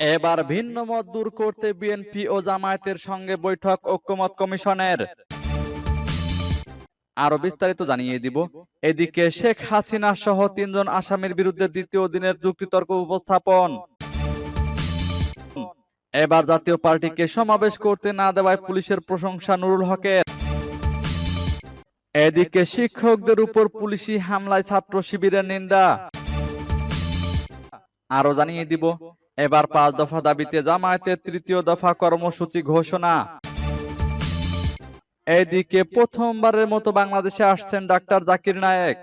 এবার ভিন্ন মত দূর করতে বিএনপি ও জামায়াতের সঙ্গে বৈঠক ঐক্যমত কমিশনের। আরও বিস্তারিত জানিয়ে দিব। এদিকে শেখ হাসিনা সহ তিনজন আসামির বিরুদ্ধে দ্বিতীয় দিনের যুক্তিতর্ক উপস্থাপন। এবার জাতীয় পার্টিকে সমাবেশ করতে না দেওয়ায় পুলিশের প্রশংসা নুরুল হকের। এদিকে শিক্ষকদের উপর পুলিশি হামলায় ছাত্র শিবিরের নিন্দা। আরও জানিয়ে দিব। এবার পাঁচ দফা দাবিতে জামায়াতের তৃতীয় দফা কর্মসূচি ঘোষণা। এদিকে প্রথমবারের মতো বাংলাদেশে আসছেন ডাক্তার জাকির নায়েক।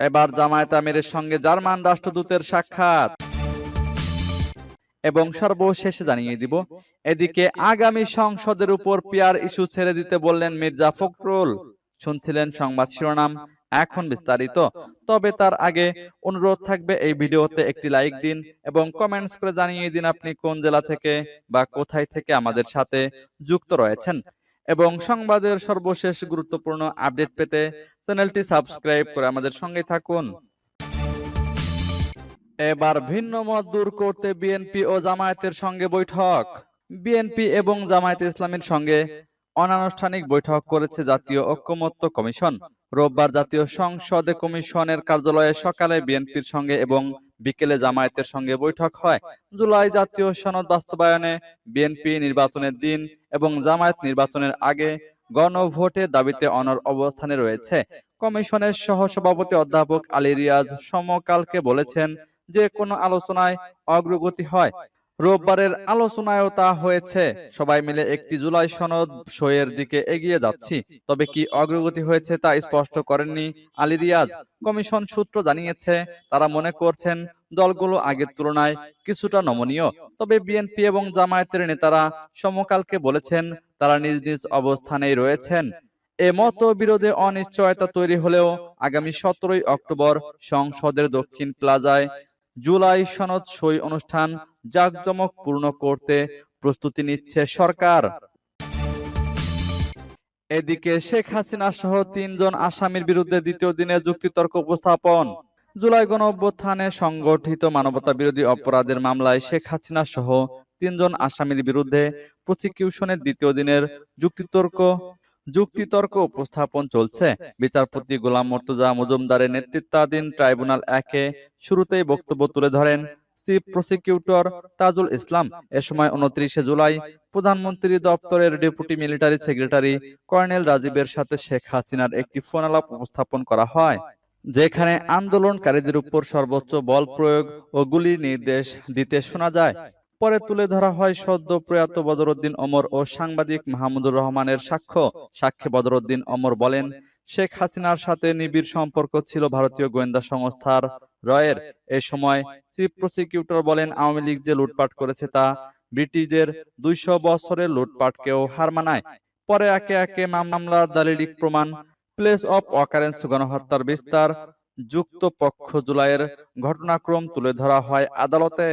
এবার জামায়াত আমিরের সঙ্গে জার্মান রাষ্ট্রদূতের সাক্ষাৎ। এবং সর্বশেষে জানিয়ে দিব, এদিকে আগামী সংসদের উপর পিয়ার ইস্যু ছেড়ে দিতে বললেন মির্জা ফখরুল। শুনছিলেন সংবাদ শিরোনাম এখন বিস্তারিত। তবে তার আগে অনুরোধ থাকবে এই ভিডিওতে একটি লাইক দিন এবং কমেন্টস করে জানিয়ে দিন আপনি কোন জেলা থেকে বা কোথায় থেকে আমাদের সাথে যুক্ত রয়েছেন। এবং সংবাদের সর্বশেষ গুরুত্বপূর্ণ আপডেট পেতে চ্যানেলটি সাবস্ক্রাইব করে আমাদের সঙ্গে থাকুন। এবার ভিন্ন মত দূর করতে বিএনপি ও জামায়াতের সঙ্গে বৈঠক। বিএনপি এবং জামায়াত ইসলামের সঙ্গে অনানুষ্ঠানিক বৈঠক করেছে জাতীয় ঐক্যমত্য কমিশন। রোববার জাতীয় সংসদে কমিশনের কার্যালয়ে সকালে বিএনপির সঙ্গে এবং বিকেলে জামায়াতের সঙ্গে বৈঠক হয়। জুলাই জাতীয় সনদ বাস্তবায়নে বিএনপি নির্বাচনের দিন এবং জামায়াত নির্বাচনের আগে গণভোটের দাবিতে অনর অবস্থানে রয়েছে। কমিশনের সহসভাপতি অধ্যাপক আলী রিয়াজ সমকালকে বলেছেন যে কোনো আলোচনায় অগ্রগতি হয়। রোববারের আলোচনায়ও তা হয়েছে। সবাই মিলে একটি জুলাই সনদ সইয়ের দিকে এগিয়ে যাচ্ছি। তবে কি অগ্রগতি হয়েছে তা স্পষ্ট করেননি আলী রিয়াজ। কমিশন সূত্র জানিয়েছে, তারা মনে করছেন দলগুলো আগের তুলনায় কিছুটা নমনীয়। তবে বিএনপি এবং জামায়াতের নেতারা সমকালকে বলেছেন, তারা নিজ নিজ অবস্থানেই রয়েছেন। এ মত বিরোধে অনিশ্চয়তা তৈরি হলেও আগামী সতেরোই অক্টোবর সংসদের দক্ষিণ প্লাজায় জুলাই সনদ সই অনুষ্ঠান জাঁকজমক পূর্ণ করতে প্রস্তুতি নিচ্ছে সরকার। এদিকে শেখ হাসিনা সহ তিনজন আসামির বিরুদ্ধে দ্বিতীয় দিনে যুক্তিতর্ক উপস্থাপন। জুলাই গণ অভ্যুত্থানে সংগঠিত মানবতা বিরোধী অপরাধের মামলায় শেখ হাসিনা সহ তিনজন আসামির বিরুদ্ধে প্রসিকিউশনের দ্বিতীয় দিনের যুক্তিতর্ক যুক্তিতর্ক উপস্থাপন চলছে। বিচারপতি গোলাম মর্তুজা মজুমদারের নেতৃত্বাধীন ট্রাইব্যুনাল একে শুরুতেই বক্তব্য তুলে ধরেন, চিফ প্রসিকিউটর তাজুল ইসলাম, এ সময় উনত্রিশে জুলাই প্রধানমন্ত্রী দপ্তরের ডেপুটি মিলিটারি সেক্রেটারি কর্নেল রাজীবের সাথে শেখ হাসিনার একটি ফোনালাপ উপস্থাপন করা হয়, যেখানে আন্দোলনকারীদের উপর সর্বোচ্চ বল প্রয়োগ ও গুলি নির্দেশ দিতে শোনা যায়। পরে তুলে ধরা হয় সদ্য প্রয়াত বদরুদ্দিন অমর ও সাংবাদিক মাহমুদুর রহমানের সাক্ষ্য। সাক্ষী বদরুদ্দিন অমর বলেন, শেখ হাসিনার সাথে নিবিড় সম্পর্ক ছিল ভারতীয় গোয়েন্দা সংস্থার রয়ের। এ সময় চিফ প্রসিকিউটর বলেন, আওয়ামী লীগ যে লুটপাট করেছে তা ব্রিটিশদের দুইশো বছরের লুটপাটকেও হার মানায়। পরে একে একে মামলার দালিলিক প্রমাণ, প্লেস অফ অকারেন্স, গণহত্যার বিস্তার যুক্ত পক্ষ জুলাইয়ের ঘটনাক্রম তুলে ধরা হয় আদালতে।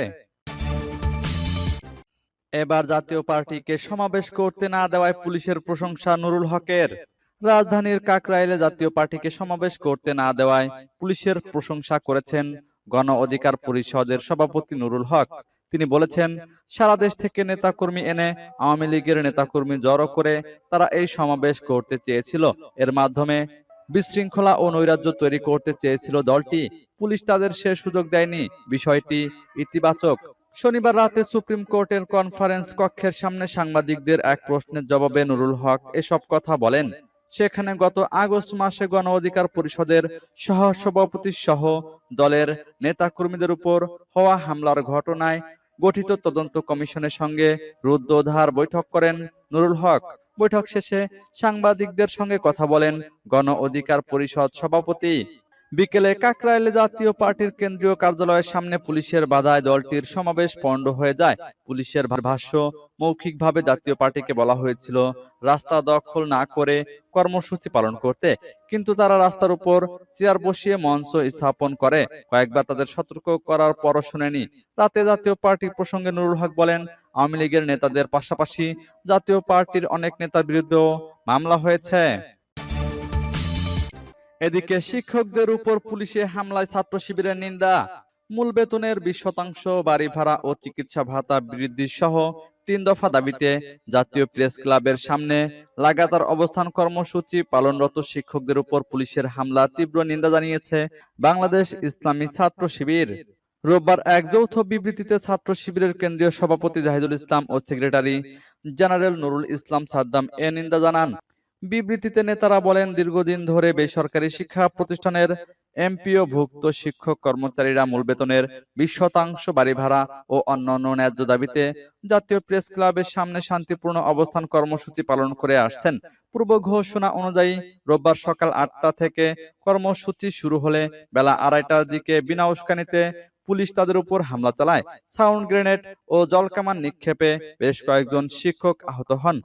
এবার জাতীয় পার্টিকে সমাবেশ করতে না দেওয়ায় পুলিশের প্রশংসা নুরুল হকের। রাজধানীর কাকরাইলে জাতীয় পার্টিকে সমাবেশ করতে না দেওয়ায় পুলিশের প্রশংসা করেছেন গণ অধিকার পরিষদের সভাপতি নুরুল হক। তিনি বলেছেন, সারা দেশ থেকে নেতাকর্মী এনে আওয়ামী লীগের নেতাকর্মী জড়ো করে তারা এই সমাবেশ করতে চেয়েছিল। এর মাধ্যমে বিশৃঙ্খলা ও নৈরাজ্য তৈরি করতে চেয়েছিল দলটি। পুলিশ তাদের সে সুযোগ দেয়নি। বিষয়টি ইতিবাচক শনিবার রাতে সুপ্রিম কোর্টের কনফারেন্স কক্ষের সামনে সাংবাদিকদের এক প্রশ্নের জবাবে নুরুল হক এসব কথা বলেন। সেখানে গত আগস্ট মাসে গণ অধিকার পরিষদের সহসভাপতি সহ দলের নেতাকর্মীদের উপর হওয়া হামলার ঘটনায় গঠিত তদন্ত কমিশনের সঙ্গে রুদ্ধদ্ধার বৈঠক করেন নুরুল হক। বৈঠক শেষে সাংবাদিকদের সঙ্গে কথা বলেন গণ অধিকার পরিষদ সভাপতি বিকেলে কাকরাইলে জাতীয় পার্টির কেন্দ্রীয় কার্যালয়ের সামনে পুলিশের বাধায় দলটির সমাবেশ পণ্ড হয়ে যায়। পুলিশের ভাষ্য, মৌখিকভাবে জাতীয় পার্টিকে বলা হয়েছিল, রাস্তা দখল না করে কর্মসূচি পালন করতে। কিন্তু তারা রাস্তার উপর চেয়ার বসিয়ে মঞ্চ স্থাপন করে। কয়েকবার তাদের সতর্ক করার পর শুনেনি। রাতে জাতীয় পার্টির প্রসঙ্গে নুরুল হক বলেন, আওয়ামী লীগের নেতাদের পাশাপাশি জাতীয় পার্টির অনেক নেতার বিরুদ্ধেও মামলা হয়েছে। এদিকে শিক্ষকদের উপর পুলিশে হামলায় ছাত্র শিবিরের নিন্দা। মূল বেতনের বিশ শতাংশ বাড়ি ভাড়া ও চিকিৎসা ভাতা বৃদ্ধি সহ তিন দফা দাবিতে জাতীয় প্রেস ক্লাবের সামনে লাগাতার অবস্থান কর্মসূচি পালনরত শিক্ষকদের উপর পুলিশের হামলা তীব্র নিন্দা জানিয়েছে বাংলাদেশ ইসলামী ছাত্র শিবির। রোববার এক যৌথ বিবৃতিতে ছাত্র শিবিরের কেন্দ্রীয় সভাপতি জাহিদুল ইসলাম ও সেক্রেটারি জেনারেল নুরুল ইসলাম সাদ্দাম এ নিন্দা জানান। বিবৃতিতে নেতারা বলেন, দীর্ঘদিন ধরে বেসরকারি শিক্ষা প্রতিষ্ঠানের এমপিও ভুক্ত শিক্ষক কর্মচারীরা মূল বেতনের বিশ শতাংশ বাড়ি ভাড়া ও অন্যান্য ন্যায্য দাবিতে জাতীয় প্রেস ক্লাবের সামনে শান্তিপূর্ণ অবস্থান কর্মসূচি পালন করে আসছেন। পূর্ব ঘোষণা অনুযায়ী, রোববার সকাল আটটা থেকে কর্মসূচি শুরু হলে বেলা আড়াইটার দিকে বিনা উস্কানিতে পুলিশ তাদের উপর হামলা চালায়। সাউন্ড গ্রেনেড ও জলকামান নিক্ষেপে বেশ কয়েকজন শিক্ষক আহত হন।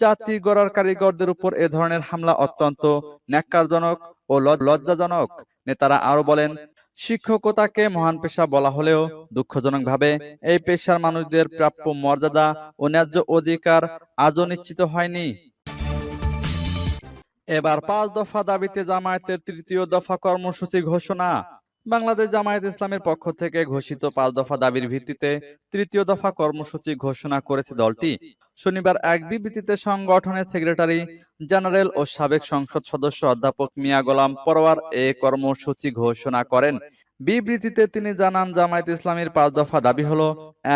জাতি গড়ার কারিগরদের উপর এ ধরনের হামলা অত্যন্ত ন্যাক্কারজনক ও লজ্জাজনক। নেতারা আরও বলেন, শিক্ষকতাকে মহান পেশা বলা হলেও দুঃখজনকভাবে এই পেশার মানুষদের প্রাপ্য মর্যাদা ও ন্যায্য অধিকার আজও নিশ্চিত হয়নি। এবার পাঁচ দফা দাবিতে জামায়াতের তৃতীয় দফা কর্মসূচি ঘোষণা। বাংলাদেশ জামায়াত ইসলামের পক্ষ থেকে ঘোষিত পাঁচ দফা দাবির ভিত্তিতে তৃতীয় দফা কর্মসূচি ঘোষণা করেছে দলটি। শনিবার এক বিবৃতিতে সংগঠনের সেক্রেটারি জেনারেল ও সাবেক সংসদ সদস্য অধ্যাপক মিয়া গোলাম পরোয়ার এ কর্মসূচি ঘোষণা করেন। বিবৃতিতে তিনি জানান, জামায়াত ইসলামের পাঁচ দফা দাবি হলো,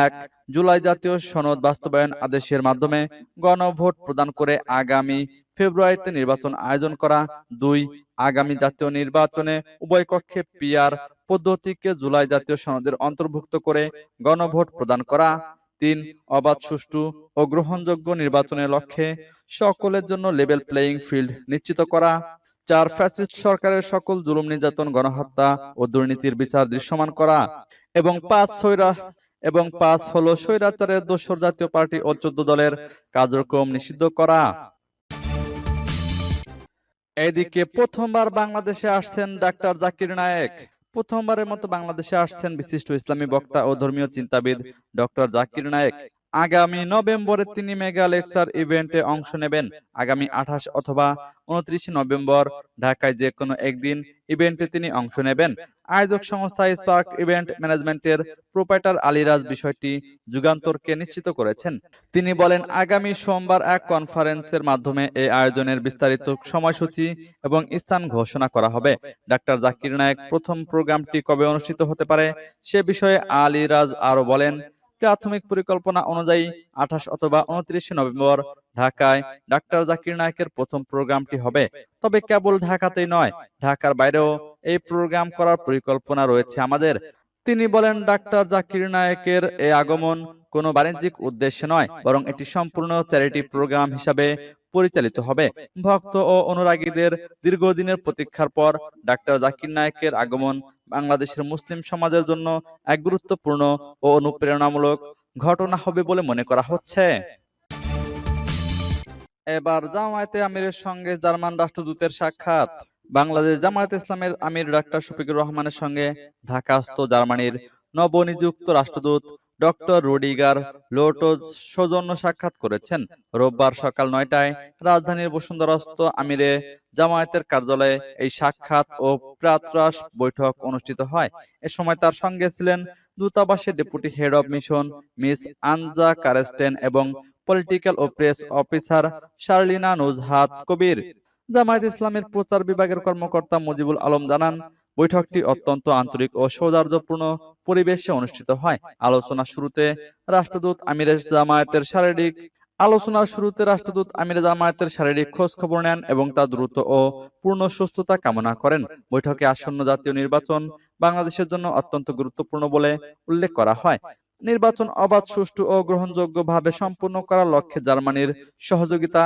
এক, জুলাই জাতীয় সনদ বাস্তবায়ন আদেশের মাধ্যমে গণভোট প্রদান করে আগামী ফেব্রুয়ারিতে নির্বাচন আয়োজন করা দুই আগামী জাতীয় নির্বাচনে উভয় কক্ষে পিয়ার পদ্ধতিকে জুলাই জাতীয় সনদের অন্তর্ভুক্ত করে গণভোট প্রদান করা, তিন, অবাধ, সুষ্ঠু ও গ্রহণযোগ্য নির্বাচনের লক্ষ্যে সকলের জন্য লেভেল প্লেয়িং ফিল্ড নিশ্চিত করা, চার ফ্যাসিস্ট সরকারের সকল জুলুম নির্যাতন, গণহত্যা ও দুর্নীতির বিচার দৃশ্যমান করা এবং পাঁচ সৈরা এবং পাঁচ হলো স্বৈরাচারের দোসর জাতীয় পার্টি ও চোদ্দ দলের কার্যক্রম নিষিদ্ধ করা। এদিকে প্রথমবার বাংলাদেশে আসছেন ডাক্তার জাকির নায়েক। প্রথমবারের মতো বাংলাদেশে আসছেন বিশিষ্ট ইসলামী বক্তা ও ধর্মীয় চিন্তাবিদ ডক্টর জাকির নায়েক। আগামী নভেম্বরে তিনি মেগা লেকচার ইভেন্টে অংশ নেবেন। আগামী আঠাশ অথবা উনত্রিশে নভেম্বর ঢাকায় যে কোনো একদিন ইভেন্টে তিনি অংশ নেবেন। আয়োজক সংস্থা স্পার্ক ইভেন্ট ম্যানেজমেন্টের প্রোপাইটার আলিরাজ বিষয়টি যুগান্তরকে নিশ্চিত করেছেন। তিনি বলেন, আগামী সোমবার এক কনফারেন্সের মাধ্যমে এই আয়োজনের বিস্তারিত সময়সূচি এবং স্থান ঘোষণা করা হবে। ডাক্তার জাকির নায়েক, প্রথম প্রোগ্রামটি কবে অনুষ্ঠিত হতে পারে সে বিষয়ে আলিরাজ আরও বলেন প্রাথমিক পরিকল্পনা অনুযায়ী আঠাশ অথবা উনত্রিশে নভেম্বর ঢাকায় ডাক্তার জাকির নায়কের প্রথম প্রোগ্রামটি হবে। তবে কেবল ঢাকাতেই নয়, ঢাকার বাইরেও এই প্রোগ্রাম করার পরিকল্পনা রয়েছে আমাদের। তিনি বলেন, ডাক্তার জাকির নায়কের এই আগমন কোনো বাণিজ্যিক উদ্দেশ্যে নয়, বরং এটি সম্পূর্ণ চ্যারিটি প্রোগ্রাম হিসাবে পরিচালিত হবে। ভক্ত ও অনুরাগীদের দীর্ঘদিনের প্রতীক্ষার পর ডাক্তার জাকির নায়কের আগমন বাংলাদেশের মুসলিম সমাজের জন্য এক গুরুত্বপূর্ণ ও অনুপ্রেরণামূলক ঘটনা হবে বলে মনে করা হচ্ছে। এবার জামায়াতে আমিরের সঙ্গে জার্মান রাষ্ট্রদূতের সাক্ষাৎ। বাংলাদেশ জামায়াত ইসলামের আমির ডাক্তার শফিকুর রহমানের সঙ্গে ঢাকাস্থ জার্মানির নবনিযুক্ত রাষ্ট্রদূত ডক্টর রুডিগার লোটোজ সৌজন্য সাক্ষাৎ করেছেন। রোববার সকাল নয়টায় রাজধানীর বসুন্ধরাস্ত আমিরে জামায়াতের কার্যালয়ে এই সাক্ষাৎ ও প্রাতরাস বৈঠক অনুষ্ঠিত হয়। এ সময় তার সঙ্গে ছিলেন দূতাবাসের deputy head of mission miss Anja Karsten এবং পলিটিক্যাল ও প্রেস অফিসার শার্লিনা নুজহাত কবির। জামায়াত ইসলামের প্রচার বিভাগের কর্মকর্তা মুজিবুল আলম জানান বৈঠকটি অত্যন্ত আন্তরিক ও সৌহার্দ্যপূর্ণ পরিবেশে অনুষ্ঠিত হয়। আলোচনা শুরুতে রাষ্ট্রদূত আমিরেজ জামায়াতের শারীরিক আলোচনার শুরুতে রাষ্ট্রদূত আমির জামায়াতের শারীরিক খোঁজ খবর নেন এবং তা দ্রুত ও পূর্ণ সুস্থতা কামনা করেন। বৈঠকে আসন্ন জাতীয় নির্বাচন বাংলাদেশের জন্য অত্যন্ত গুরুত্বপূর্ণ বলে উল্লেখ করা হয়। নির্বাচন অবাধ, সুষ্ঠু ও গ্রহণযোগ্যভাবে সম্পন্ন করার লক্ষ্যে জার্মানির সহযোগিতা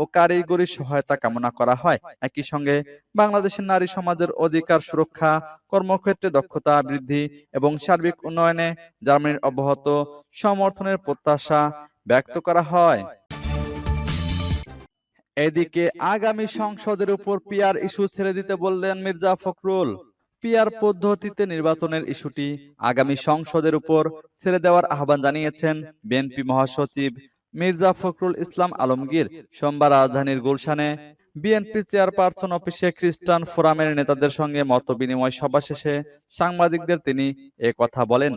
ও কারিগরি সহায়তা কামনা করা হয়। একই সঙ্গে বাংলাদেশের নারী সমাজের অধিকার সুরক্ষা, কর্মক্ষেত্রে দক্ষতা বৃদ্ধি এবং সার্বিক উন্নয়নে জার্মানির অব্যাহত সমর্থনের প্রত্যাশা ব্যক্ত করা হয়। এদিকে আগামী সংসদের উপর পিয়ার ইস্যু ছেড়ে দিতে বললেন মির্জা ফখরুল। পিয়ার পদ্ধতিতে নির্বাচনের ইস্যুটি আগামী সংসদের উপর ছেড়ে দেওয়ার আহ্বান জানিয়েছেন বিএনপি মহাসচিব মির্জা ফখরুল ইসলাম আলমগীর। সোমবার রাজধানীর গুলশানে বিএনপি চেয়ারপারসন অফিসে খ্রিস্টান ফোরামের নেতাদের সঙ্গে মত বিনিময় সভা শেষে সাংবাদিকদের তিনি এ কথা বলেন।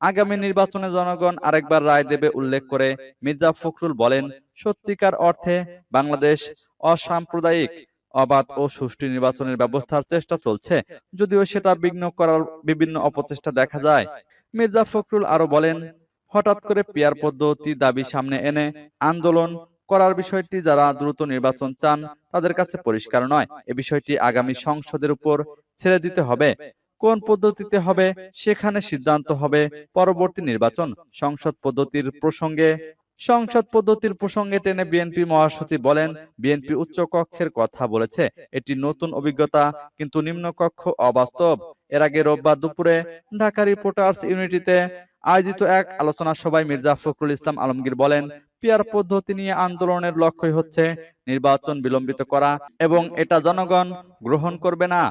আগামী নির্বাচনে জনগণ আরেকবার রায় দেবে উল্লেখ করে মির্জা ফখরুল বলেন, সত্যিকার অর্থে বাংলাদেশ অসাম্প্রদায়িক অবাধ ও সুষ্ঠু নির্বাচনের ব্যবস্থার চেষ্টা চলছে, যদিও সেটা বিঘ্ন করার বিভিন্ন অপচেষ্টা দেখা যায়। মির্জা ফখরুল আরও বলেন, হঠাৎ করে পিয়ার পদ্ধতি দাবি সামনে এনে আন্দোলন করার বিষয়টি যারা দ্রুত নির্বাচন চান, তাদের কাছে পরিষ্কার নয়। এ বিষয়টি আগামী সংসদের উপর ছেড়ে দিতে হবে। কোন পদ্ধতিতে হবে, সেখানে সিদ্ধান্ত হবে পরবর্তী নির্বাচন। সংসদ পদ্ধতির প্রসঙ্গে সংসদ পদ্ধতির প্রসঙ্গে টেনে বিএনপি মহাসচিব বলেন, বিএনপি উচ্চ কক্ষের কথা বলেছে। এটি নতুন অভিজ্ঞতা, কিন্তু নিম্নকক্ষ অবাস্তব। এর আগে রোববার দুপুরে ঢাকা রিপোর্টার্স ইউনিটিতে আয়োজিত এক আলোচনা সভায় মির্জা ফখরুল ইসলাম আলমগীর বলেন, পিয়ার পদ্ধতি নিয়ে আন্দোলনের লক্ষ্যই হচ্ছে নির্বাচন বিলম্বিত করা এবং এটা জনগণ গ্রহণ করবে না।